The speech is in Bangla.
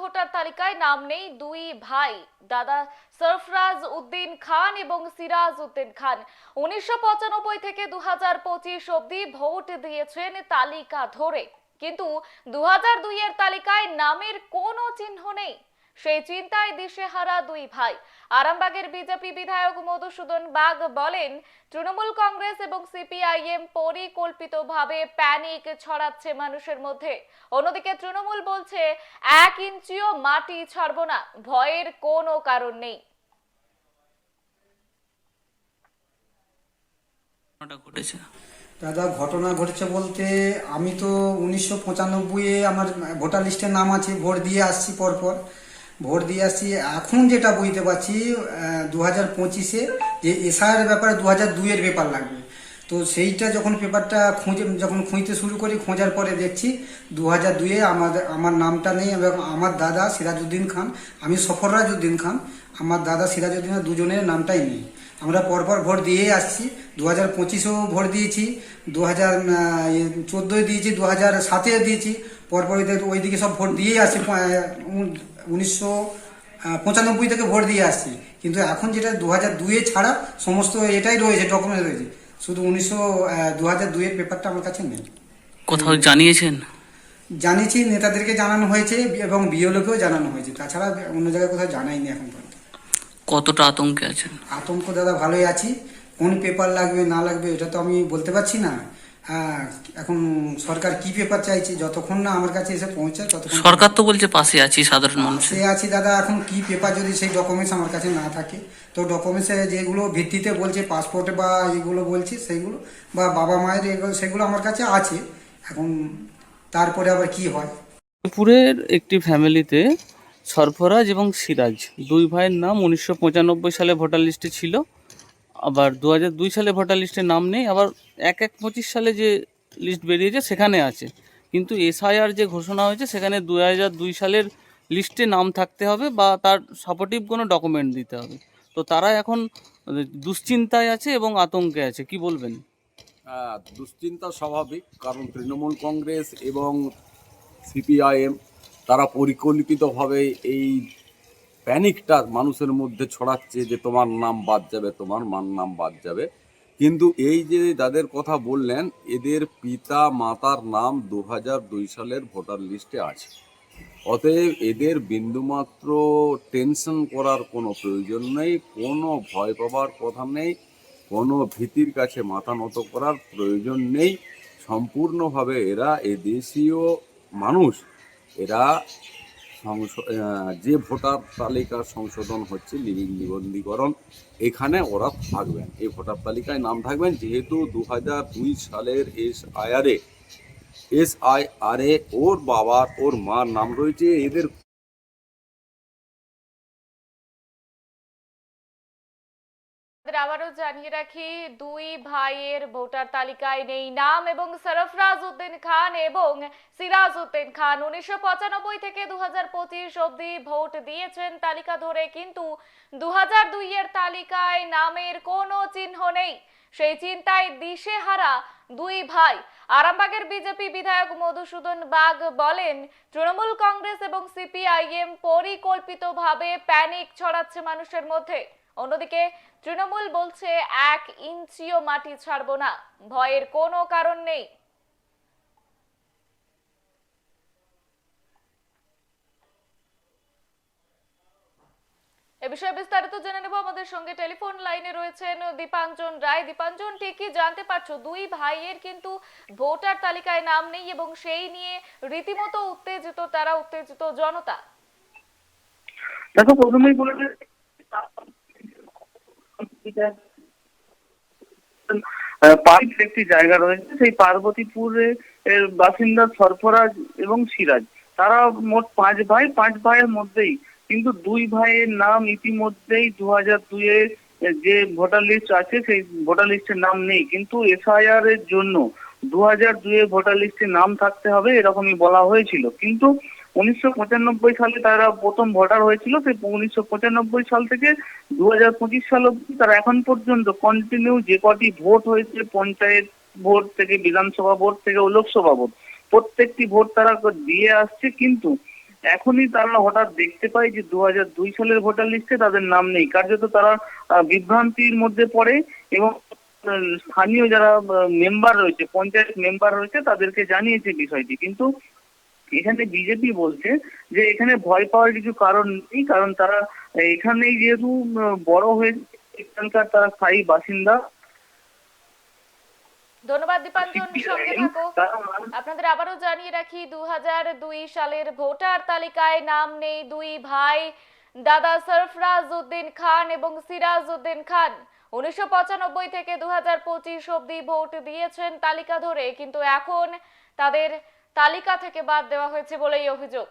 ভোটার তালিকায় নাম নেই, দুই ভাই, দাদা সরফরাজ উদ্দিন খান এবং সিরাজ উদ্দিন খান। উনিশশো পঁচানব্বই থেকে দু হাজার পঁচিশ অব্দি ভোট দিয়েছেন তালিকা ধরে। কিন্তু দু হাজার দুই এর তালিকায় নামের কোনো চিহ্ন নেই। সেই চিন্তায় দিশেহারা দুই ভাই। আরামবাগের বিজেপি বিধায়ক মধুসূদন বাগ বলেন তৃণমূল কংগ্রেস এবং সিপিআইএম পরিকল্পিতভাবে প্যানিক ছড়াচ্ছে মানুষের মধ্যে। অন্যদিকে তৃণমূল বলছে এক ইঞ্চিও মাটি ছাড়ব না ভয়ের কোনো কারণ নেই। ঘটেছে। দাদা ঘটনা ঘটেছে বলতে আমি তো উনিশশো পঁচানব্বইয়ে আমার ভোটার লিস্টে নাম আছে ভোট দিয়ে আসছি পরপর। ভোট দিয়ে আসছি। এখন যেটা বুঝতে পারছি দু হাজার পঁচিশে যে এসআইয়ের ব্যাপারে দু হাজার দুইয়ের পেপার লাগবে। তো সেইটা যখন পেপারটা খুঁজে যখন খুঁজতে শুরু করি, খোঁজার পরে দেখছি দু হাজার দুইয়ে আমাদের আমার নামটা নেই এবং আমার দাদা সিরাজউদ্দিন খান, আমি সফররাজ উদ্দিন খান, আমার দাদা সিরাজউদ্দিনের দুজনের নামটাই নেই। আমরা পরপর ভোট দিয়েই আসছি। দু হাজার পঁচিশেও ভোট দিয়েছি দু হাজার চোদ্দোয় দিয়েছি দু হাজার সাতে দিয়েছি। পরপর ওইদিকে- সব ভোট দিয়েই আসছি উনিশশো পঁচানব্বই থেকে ভোট দিয়ে আসছি কিন্তু এখন যেটা দু হাজার দুয়ে ছাড়া সমস্ত এটাই রয়েছে ডকুমেন্ট রয়েছে। শুধু উনিশশো দু হাজার দুইয়ের পেপারটা আমার কাছে নেই। কোথাও জানিয়েছেন? জানিয়েছি নেতাদেরকে জানানো হয়েছে এবং বিওলোকেও জানানো হয়েছে। তাছাড়া অন্য জায়গায় কোথাও জানাইনি এখন পর্যন্ত। কতটা আতঙ্কে আছেন? আতঙ্ক দাদা ভালোই আছি। কোন পেপার লাগবে না লাগবে এটা তো আমি বলতে পারছি না। এখন সরকার কি পেপার চাইছে? যতক্ষণ না আমার কাছে এসে পৌঁছায় ততক্ষণ সরকার তো বলছে পাশে আছি সাধারণ মানুষের। সে আছি দাদা এখন কি পেপার যদি সেই ডকুমেন্টস আমার কাছে না থাকে? তো ডকুমেন্টসে যেগুলো ভিত্তিতে বলছে পাসপোর্ট বা এগুলো বলছে সেগুলো বা বাবা মায়ের এগুলো সেগুলো আমার কাছে আছে। এখন তারপরে আবার কি হয়? পুরের একটি ফ্যামিলিতে সরফরাজ এবং সিরাজ দুই ভাইয়ের নাম উনিশশো পঁচানব্বই সালে ভোটার লিস্টে ছিল। আবার দু দুই সালে ভোটার লিস্টে নাম নেই আবার এক এক পঁচিশ সালে যে লিস্ট বেরিয়েছে সেখানে আছে। কিন্তু এসআইআর যে ঘোষণা হয়েছে সেখানে দু হাজার দুই সালের লিস্টে নাম থাকতে হবে বা তার সাপোর্টিভ কোনো ডকুমেন্ট দিতে হবে। তো তারা এখন দুশ্চিন্তায় আছে এবং আতঙ্কে আছে কি বলবেন? হ্যাঁ, দুশ্চিন্তা স্বাভাবিক কারণ তৃণমূল কংগ্রেস এবং সিপিআইএম তারা পরিকল্পিতভাবে এই প্যানিকটা মানুষের মধ্যে ছড়াচ্ছে যে তোমার নাম বাদ যাবে, তোমার মান নাম বাদ যাবে। কিন্তু এই যে যাদের কথা বললেন, এদের পিতা মাতার নাম দু দুই সালের ভোটার লিস্টে আছে। অতএব এদের বিন্দুমাত্র টেনশন করার কোনো প্রয়োজন নেই, কোনো ভয় পাবার কথা নেই, কোনো ভীতির কাছে মাথা নত করার প্রয়োজন নেই। সম্পূর্ণভাবে এরা এদেশীয় মানুষ, এরা যে ভোটার তালিকা সংশোধন হচ্ছে লিভিং নিবন্ধীকরণ, এখানে ওরা থাকবেন। এই ভোটার তালিকায় নাম থাকবেন, যেহেতু দু দুই সালের S I R S I R এ ওর বাবার, ওর মার নাম রয়েছে। এদের আমাদের আবারও জানিয়ে রাখি, দুই ভাইয়ের ভোটার তালিকায় নেই নাম এবং সরফরাজ উদ্দিন খান এবং সিরাজ উদ্দিন খান। উনিশশো পঁচানব্বই থেকে দু হাজার পঁচিশ অব্দি ভোট দিয়েছেন তালিকা ধরে, কিন্তু দু হাজার দুই এর তালিকায় নামের কোনো চিহ্ন নেই। সেই চিন্তায় দিশেহারা দুই ভাই। আরামবাগের বিজেপি বিধায়ক মধুসূদন বাগ বলেন, তৃণমূল কংগ্রেস এবং সিপিআইএম পরিকল্পিতভাবে প্যানিক ছড়াচ্ছে মানুষের মধ্যে। অন্যদিকে তৃণমূল বলছে এক ইঞ্চিও মাটি ছাড়বো না। ভয়ের কোনো কারণ নেই। এ বিষয়ে বিস্তারিত জেনে নেব আমাদের সঙ্গে টেলিফোন লাইনে রয়েছেন দীপাঞ্জন রায়। দীপাঞ্জন, ঠিকই জানতে পারছ, দুই ভাইয়ের কিন্তু ভোটার তালিকায় নাম নেই এবং সেই নিয়ে রীতিমতো উত্তেজিত, তারা উত্তেজিত জনতা। দেখো, প্রথমেই বলে পার্কের একটি জায়গা রয়েছে, সেই পার্বতীপুরে বাসিন্দা সরফরাজ এবং সিরাজ। তারা মোট পাঁচ ভাই, পাঁচ ভাইয়ের মধ্যেই, কিন্তু দুই ভাইয়ের নাম ইতিমধ্যেই দু হাজার দুয়ে যে ভোটার লিস্ট আছে, সেই ভোটার লিস্টের নাম নেই। কিন্তু এসআইআর এর জন্য দু হাজার দুয়ে ভোটার লিস্টে নাম থাকতে হবে, এরকমই বলা হয়েছিল। কিন্তু উনিশশো পঁচানব্বই সালে তারা প্রথম ভোটার হয়েছিল, সেই উনিশশো পঁচানব্বই সাল থেকে দু হাজার পঁচিশ সাল অব্দি তারা এখন পর্যন্ত কন্টিনিউ যে কটি ভোট হয়েছে, পঞ্চায়েত ভোট থেকে বিধানসভা ভোট থেকে লোকসভা ভোট, প্রত্যেকটি ভোট তারা দিয়ে আসছে, কিন্তু এখনই তারা হঠাৎ দেখতে পায় যে দু দুই সালের ভোটার লিস্টে তাদের নাম নেই। কার্যত তারা বিভ্রান্তির মধ্যে পড়ে এবং স্থানীয় যারা মেম্বার রয়েছে, পঞ্চায়েত মেম্বার রয়েছে, তাদেরকে জানিয়েছে বিষয়টি। কিন্তু এখানে বিজেপি বলছে যে এখানে ভয় পাওয়ার কিছু কারণ নেই কারণ তারা এখানেই যেহেতু বড় হয়ে এখানকার তারা স্থায়ী বাসিন্দা। ধন্যবাদ দীপাঞ্জন সঙ্গে থাকো আপনাদের আবারও জানিয়ে রাখি দু সালের ভোটার তালিকায় নাম নেই দুই ভাই দাদা সরফরাজ উদ্দিন খান এবং সিরাজ উদ্দিন খান। উনিশশো পঁচানব্বই থেকে দু হাজার পঁচিশ অব্দি ভোট দিয়েছেন তালিকা ধরে কিন্তু এখন তাদের তালিকা থেকে বাদ দেওয়া হয়েছে বলেই অভিযোগ।